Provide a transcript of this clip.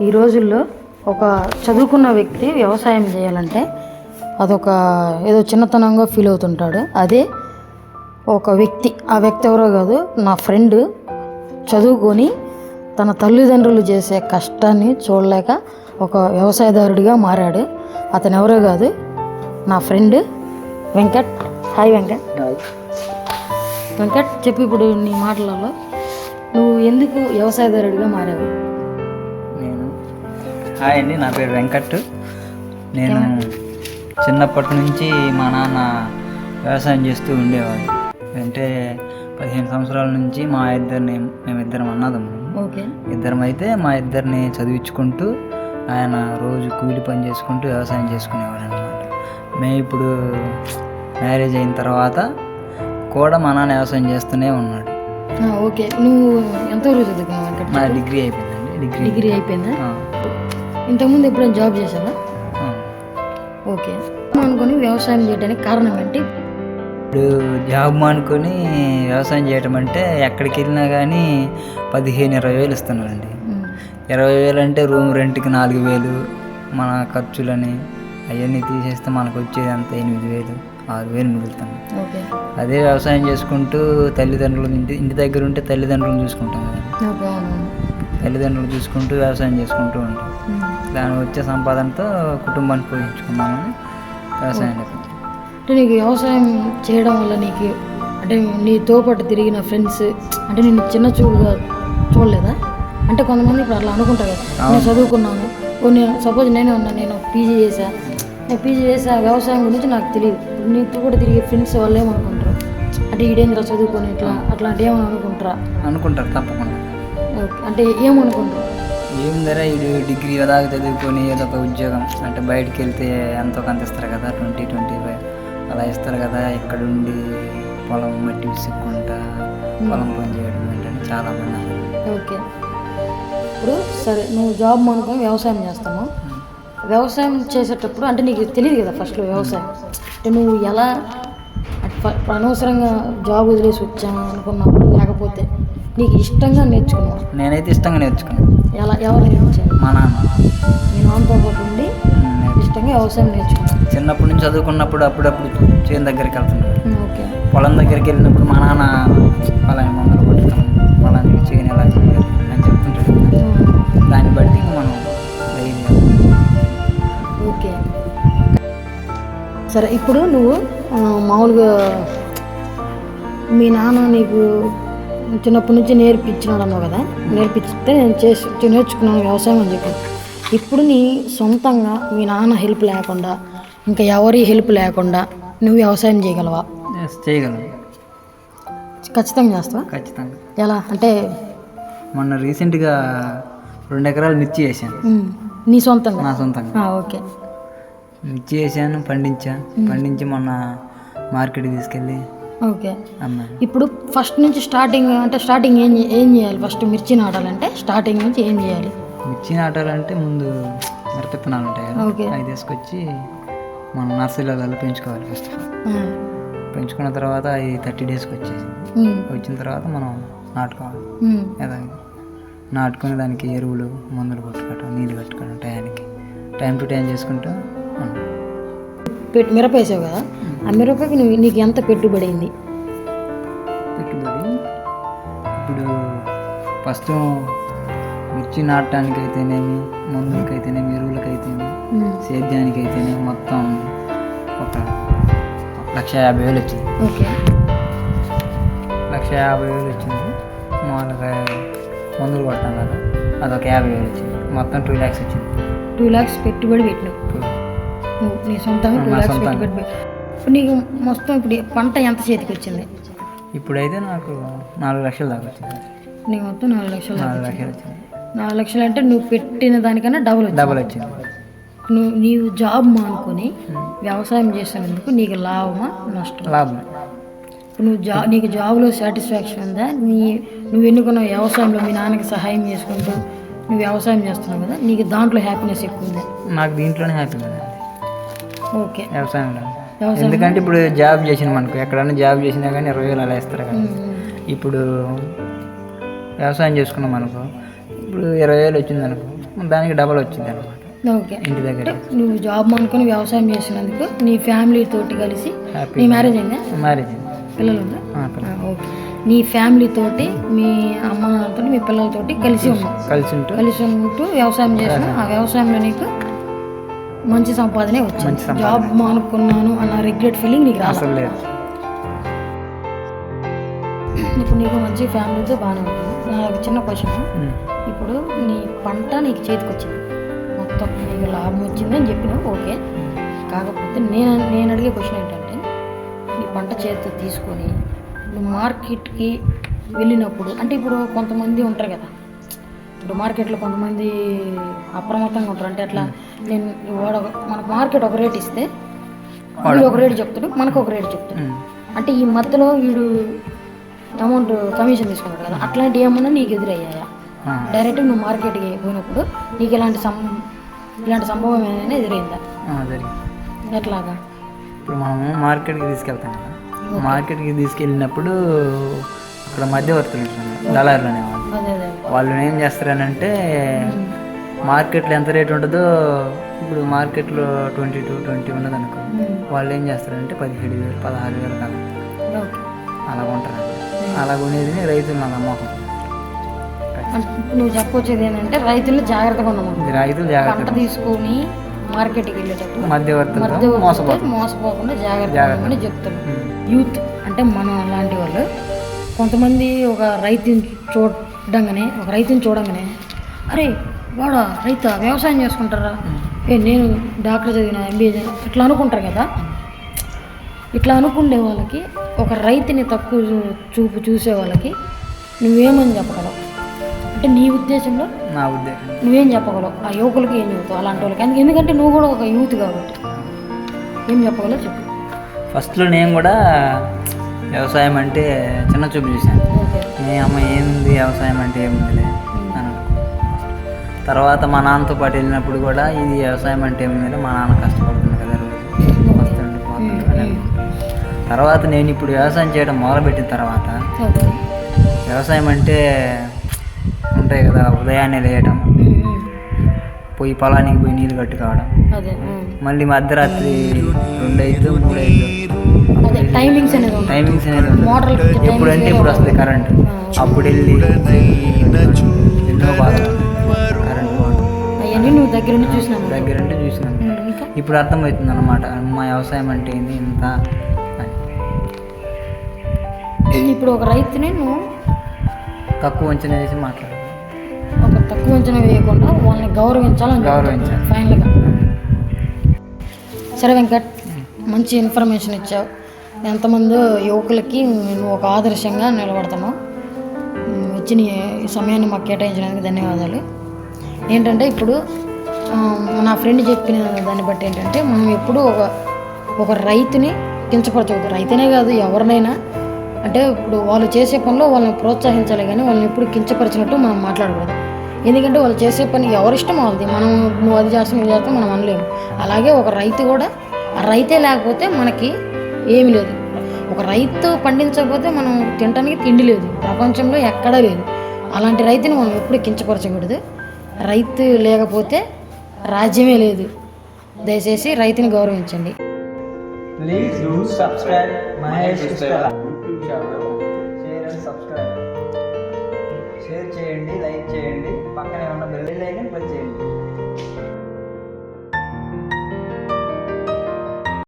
ఈ రోజుల్లో ఒక చదువుకున్న వ్యక్తి వ్యవసాయం చేయాలంటే అదొక ఏదో చిన్నతనంగా ఫీల్ అవుతుంటాడు. అదే ఒక వ్యక్తి ఆ వ్యక్తి ఎవరో కాదు నా ఫ్రెండ్ చదువుకొని తన తల్లిదండ్రులు చేసే కష్టాన్ని చూడలేక ఒక వ్యవసాయదారుడిగా మారాడు. అతను ఎవరో కాదు నా ఫ్రెండ్ వెంకట్. హాయ్ వెంకట్. వెంకట్ చెప్పు ఇప్పుడు నీ మాటలలో నువ్వు ఎందుకు వ్యవసాయదారుడిగా మారావు? హాయ్ అండి నా పేరు వెంకట్. నేను చిన్నప్పటి నుంచి మా నాన్న వ్యవసాయం చేస్తూ ఉండేవాడు. అంటే పదిహేను సంవత్సరాల నుంచి మా ఇద్దరిని మేమిద్దరం అన్నదమ్ములు. ఓకే. ఇద్దరం అయితే మా ఇద్దరిని చదివించుకుంటూ ఆయన రోజు కూలి పని చేసుకుంటూ వ్యవసాయం చేసుకునేవాడు అనమాట మేము ఇప్పుడు మ్యారేజ్ అయిన తర్వాత కూడా మా నాన్న వ్యవసాయం చేస్తూనే ఉన్నాడు. ఓకే. నువ్వు ఎంతవరకు చదువుకున్నావు వెంకట్? నా డిగ్రీ అయిపోయిందండి డిగ్రీ డిగ్రీ అయిపోయిందా. ఇంతకుముందు ఎప్పుడైనా జాబ్ ఆ. ఓకే. అనుకుని వ్యవసాయం చేయడానికి కారణం ఏంటి? ఇప్పుడు జాబ్ మానుకొని వ్యవసాయం చేయటం అంటే ఎక్కడికి వెళ్ళినా కానీ పదిహేను ఇరవై వేలు ఇస్తున్నారండి. ఇరవై వేలు అంటే రూమ్ రెంట్కి నాలుగు వేలు మన ఖర్చులని అవన్నీ తీసేస్తే మనకు వచ్చేది అంత ఎనిమిది వేలు ఆరు వేలు మిగులుతుంది. ఓకే. అదే వ్యవసాయం చేసుకుంటూ తల్లిదండ్రులు ఇంటి ఇంటి దగ్గర ఉంటే తల్లిదండ్రులను చూసుకుంటాం కదా తల్లిదండ్రులు చూసుకుంటూ వ్యవసాయం చేసుకుంటూ ఉంటాం. దాని వచ్చే సంపాదనతో కుటుంబాన్ని పోషించుకుందామని వ్యవసాయానికి వచ్చాం. అంటే నీకు వ్యవసాయం చేయడం వల్ల నీకు అంటే నీతో పాటు తిరిగిన ఫ్రెండ్స్ అంటే నేను చిన్న చూపుగా చూడలేదా? అంటే కొంతమంది ఇప్పుడు అట్లా అనుకుంటారు కదా నేను చదువుకున్నాను కొన్ని సపోజ్ నేనే ఉన్నా నేను పీజీ చేసా నేను పీజీ చేసా వ్యవసాయం గురించి నాకు తెలియదు. నీతో కూడా తిరిగే ఫ్రెండ్స్ వాళ్ళు ఏమనుకుంటారు? అంటే ఈడేంద్ర చదువుకొని ఇట్లా అట్లాంటి ఏమని అనుకుంటారా అనుకుంటారు తప్పకుండా. ఓకే. అంటే ఏమనుకుంటారు? ఏందరా ఇది డిగ్రీ దాకా చదువుకొని ఏదో ఒక ఉద్యోగం అంటే బయటికి వెళ్తే ఎంతో కొంత ఇస్తారు కదా ట్వంటీ ట్వంటీ ఫైవ్ అలా ఇస్తారు కదా ఇక్కడ ఉండి పొలం మట్టి విసుక్కుంటా పొలం పని చేయడం ఏంటంటే చాలా మంది. ఓకే. ఇప్పుడు సరే నువ్వు జాబ్ అనుకొని వ్యవసాయం చేస్తాను వ్యవసాయం చేసేటప్పుడు అంటే నీకు తెలియదు కదా ఫస్ట్లో వ్యవసాయం. అంటే నువ్వు ఎలా అనవసరంగా జాబ్ వదిలేసి వచ్చాను అనుకున్నావు లేకపోతే నీకు ఇష్టంగా నేర్చుకున్నావు? నేనైతే ఇష్టంగా నేర్చుకున్నాను ఎలా ఎవరు నేర్పించారు? మా నాన్న. మీ నాన్నతో పాటు ఉండి ఇష్టంగా వ్యవసాయం నేర్చుకున్నావు చిన్నప్పటి నుంచి చదువుకున్నప్పుడు అప్పుడప్పుడు చేను దగ్గరికి వెళ్తున్నాడు ఉమ్, ఓకే. పొలం దగ్గరికి వెళ్ళినప్పుడు మా నాన్న పలాని మందులు కొట్టుతాం పలాని చేయని ఎలా చేయాలి అని చెప్తుంటాడు. దాన్ని బట్టి మనం ఓకే. సరే ఇప్పుడు నువ్వు మామూలుగా మీ నాన్న నీకు చిన్నప్పటి నుంచి నేర్పించినాడు అన్నావు కదా? నేర్పిస్తే నేను చేసి నేర్చుకున్నాను వ్యవసాయం అని చెప్పి. ఇప్పుడు నీ సొంతంగా మీ నాన్న హెల్ప్ లేకుండా ఇంకా ఎవరి హెల్ప్ లేకుండా నువ్వు వ్యవసాయం చేయగలవా? Yes, చేయగలను. ఖచ్చితంగా చేస్తావా? ఖచ్చితంగా. ఎలా? అంటే మొన్న రీసెంట్గా రెండు ఎకరాలు మిర్చి ఉమ్, నీ సొంతంగా? నా సొంతంగా. ఓకే. మిర్చి వేసాను పండించా. పండించి మొన్న మార్కెట్కి తీసుకెళ్ళి ఓకే. ఇప్పుడు ఫస్ట్ నుంచి స్టార్టింగ్ అంటే స్టార్టింగ్ ఏం ఏం చేయాలి? ఫస్ట్ మిర్చి నాటాలంటే స్టార్టింగ్ నుంచి ఏం చేయాలి? మిర్చి నాటాలంటే ముందు మిరపెత్తనాలు ఉంటాయి కదా. ఓకే. అవి తీసుకొచ్చి మనం నర్సరీలలో పెంచుకోవాలి ఫస్ట్ పెంచుకున్న తర్వాత అవి థర్టీ డేస్కి వచ్చేసి వచ్చిన తర్వాత మనం నాటుకోవాలి. ఎలా నాటుకుని దానికి ఎరువులు మందులు కొట్టుకోవటం నీళ్ళు కట్టుకోవడం టయానికి టైం టు టైం చేసుకుంటూ ఉన్నాం. పెట్- మిరప వేసావు కదా? ఆ మిరపకి నువ్వు నీకు ఎంత పెట్టుబడి అయింది పెట్టుబడి? ఇప్పుడు ఫస్ట్ మిర్చి నాటడానికి అయితేనేమి మందులకి అయితేనేమి ఎరువులకి అయితేనేమి ఉమ్, సేద్యానికి అయితేనేమి మొత్తం ఒక లక్ష యాభై వేలు వచ్చింది. ఓకే. లక్ష యాభై వేలు వచ్చింది. మామూలుగా మందులు కొట్టాం కదా అదొక యాభై వేలు వచ్చింది. మొత్తం టూ ల్యాక్స్ వచ్చింది. టూ ల్యాక్స్ పెట్టుబడి పెట్టినావు. నువ్వు నీ సొంతంగా టూ ల్యాక్స్. పెట్టుబడి ఇప్పుడు నీకు మొత్తం ఇప్పుడు పంట ఎంత చేతికి వచ్చింది? ఇప్పుడైతే నాకు నాలుగు లక్షలు దాకా వచ్చింది. నీకు మొత్తం నాలుగు లక్షలు నాలుగు. లక్షలు వచ్చింది. నాలుగు లక్షలు అంటే నువ్వు పెట్టిన దానికన్నా డబుల్ డబల్ వచ్చింది. నువ్వు నీవు జాబ్ మానుకొని వ్యవసాయం చేసినందుకు నీకు లాభమా నష్టం లాభం నువ్వు జా నీకు జాబ్లో సాటిస్ఫాక్షన్ ఉందా? నీ నువ్వు ఎన్నుకున్న వ్యవసాయంలో? మీ నాన్నకి సహాయం చేసుకుంటూ నువ్వు వ్యవసాయం చేస్తున్నావు కదా నీకు దాంట్లో హ్యాపీనెస్ ఎక్కువ ఉందా? నాకు దీంట్లోనే హ్యాపీ ఉంది ఓకే. వ్యవసాయంలో వ్యవసాయం. ఎందుకంటే ఇప్పుడు జాబ్ చేసిన మనకు ఎక్కడైనా జాబ్ చేసినా కానీ ఇరవై వేలు అలా ఇస్తారు కదా. ఉమ్, ఇప్పుడు వ్యవసాయం చేసుకున్నాం అనుకో ఇప్పుడు ఇరవై వేలు వచ్చింది అనుకో దానికి డబల్ వచ్చింది అనమాట ఓకే. ఇంటి దగ్గర. నువ్వు జాబ్ అనుకుని వ్యవసాయం చేసినందుకు నీ ఫ్యామిలీ తోటి కలిసి నీ మ్యారేజ్ అయిందా? మ్యారేజ్ పిల్లలు. ఓకే. నీ ఫ్యామిలీ తోటి మీ అమ్మ నాన్నతో మీ పిల్లలతోటి కలిసి ఉన్నావు. కలిసి ఉంటూ కలిసి ఉంటూ వ్యవసాయం చేసిన ఆ వ్యవసాయంలో నీకు మంచి సంపాదనే వచ్చింది. జాబ్ మానుకున్నాను అన్న రిగ్రెట్ ఫీలింగ్ నీకు అసలు లేదు. ఇప్పుడు నీకు మంచి ఫ్యామిలీతో బాగానే ఉంటుంది నాకు చిన్న క్వశ్చన్. ఇప్పుడు నీ పంట నీకు చేతికి వచ్చింది మొత్తం నీకు లాభం వచ్చింది అని చెప్పినావు ఓకే. కాకపోతే నేను నేను అడిగే క్వశ్చన్ ఏంటంటే నీ పంట చేతితో తీసుకొని నువ్వు మార్కెట్కి వెళ్ళినప్పుడు అంటే ఇప్పుడు కొంతమంది ఉంటారు కదా ఇప్పుడు మార్కెట్లో కొంతమంది అప్రమత్తంగా ఉంటారు. అంటే అట్లా నేను వాడు మనకు మార్కెట్ ఒక రేట్ ఇస్తే వీడు ఒక రేటు చెప్తాడు మనకు ఒక రేటు చెప్తాడు. అంటే ఈ మధ్యలో వీడు అమౌంట్ కమిషన్ తీసుకుంటాడు కదా అట్లాంటివి ఏమన్నా నీకు ఎదురయ్యాయా. డైరెక్ట్ నువ్వు మార్కెట్కి పోయినప్పుడు నీకు ఇలాంటి సం ఇలాంటి సంభవం ఏదైనా ఎదురైందా? ఎట్లాగా? ఇప్పుడు మనము మార్కెట్కి తీసుకెళ్తాం కదా. మార్కెట్కి తీసుకెళ్ళినప్పుడు అక్కడ మధ్యవర్తులు ఉంటారు. దళారులు అనేవాళ్ళు వాళ్ళు ఏం చేస్తారనంటే మార్కెట్లో ఎంత రేట్ ఉంటుందో ఇప్పుడు మార్కెట్లో ట్వంటీ టూ ట్వంటీ ఉన్నది అనుకో వాళ్ళు ఏం చేస్తారంటే పదిహేడు వేలు పదహారు వేలు కాదు అలా కొంటారండి అలా కొనేది రైతులు నాకు నమ్మకం అంటే నువ్వు చెప్పొచ్చేది ఏంటంటే రైతులు జాగ్రత్తగా ఉండమని రైతులు జాగ్రత్త తీసుకొని మార్కెట్కి వెళ్ళేటప్పుడు మోసపోతుంది మోసపోకుండా జాగ్రత్త జాగ్రత్త. ఉండమని చెప్తాను ఉమ్. యూత్ అంటే మనం లాంటి వాళ్ళు కొంతమంది ఒక రైతుని చూడంగానే ఒక రైతుని చూడంగానే అరే వాడా రైత వ్యవసాయం చేసుకుంటారా? ఏ నేను డాక్టర్ చదివిన ఎంబీఏ ఇట్లా అనుకుంటారు కదా. ఇట్లా అనుకునే వాళ్ళకి ఒక రైతుని తక్కువ చూపు చూసే వాళ్ళకి నువ్వేమని చెప్పగలవు? అంటే నీ ఉద్దేశంలో? నా ఉద్దేశం నువ్వేం చెప్పగలవు? ఆ యువకులకి ఏం చెబుతావు? అలాంటి వాళ్ళకి? ఎందుకు- ఎందుకంటే నువ్వు కూడా ఒక యూత్ కాబట్టి. ఏం చెప్పగలవు చెప్పు. ఫస్ట్లో నేను కూడా వ్యవసాయం అంటే చిన్న చూపు చూశాను. ఏ అమ్మ ఏంది వ్యవసాయం అంటే ఏముందిలే అని. తర్వాత మా నాన్నతో పాటు వెళ్ళినప్పుడు కూడా ఇది వ్యవసాయం అంటే ఏముందిలే మా నాన్న కష్టపడుతుంది కదా రోజు. వస్తుండి అనుకున్నాను. తర్వాత నేను ఇప్పుడు వ్యవసాయం చేయడం మొదలుపెట్టిన తర్వాత వ్యవసాయం అంటే ఉంటాయి కదా ఉదయాన్నే లేయటం పోయి పొలానికి పోయి నీళ్ళు కట్టుకోవడం. మళ్ళీ మధ్యరాత్రి రెండు ఐదు మూడు ఐదు అదే టైమింగ్స్ అనేది టైమింగ్స్ అనేది. మోటార్లు ఎప్పుడంటే ఇప్పుడు వస్తుంది కరెంట్ అప్పుడు వెళ్ళి కరెంట్ పోవడం. అవన్నీ నువ్వు దగ్గర నుండి చూసినాను దగ్గరుండి చూసినాను ఇప్పుడు అర్థమవుతుంది అనమాట అమ్మ వ్యవసాయం అంటే ఏంది ఇంత ఇప్పుడు ఒక రైతుని నువ్వు తక్కువ అంచనా వేసి మాట్లాడాలి ఒక తక్కువ అంచనా వేయకుండా వాళ్ళని గౌరవించాలని గౌరవించాలి. ఫైనల్గా సరే వెంకట్ మంచి ఇన్ఫర్మేషన్ ఇచ్చావు. ఎంతమందో యువకులకి నువ్వు ఒక ఆదర్శంగా నిలబడుతున్నావు ఉమ్, ఇచ్చిన ఈ సమయాన్ని మాకు కేటాయించడానికి ధన్యవాదాలు. ఏంటంటే ఇప్పుడు నా ఫ్రెండ్ చెప్పిన దాన్ని బట్టి ఏంటంటే మనం ఎప్పుడూ ఒక ఒక రైతుని కించపరచవద్దు రైతునే కాదు ఎవరినైనా. అంటే ఇప్పుడు వాళ్ళు చేసే పనిలో వాళ్ళని ప్రోత్సహించాలి కానీ వాళ్ళని ఎప్పుడు కించపరిచినట్టు మనం మాట్లాడకూడదు. ఎందుకంటే వాళ్ళు చేసే పని ఎవరిష్టం వాళ్ళది. మనం నువ్వు అది చేస్తాం ఇది చేస్తాం మనం అనలేము. అలాగే ఒక రైతు కూడా ఆ రైతే లేకపోతే మనకి ఏమీ లేదు. ఒక రైతు పండించకపోతే మనం తినడానికి తిండి లేదు. ప్రపంచంలో ఎక్కడా లేదు. అలాంటి రైతుని మనం ఎప్పుడు కించపరచకూడదు. రైతు లేకపోతే రాజ్యమే లేదు. దయచేసి రైతుని గౌరవించండి. Please do subscribe Mahesh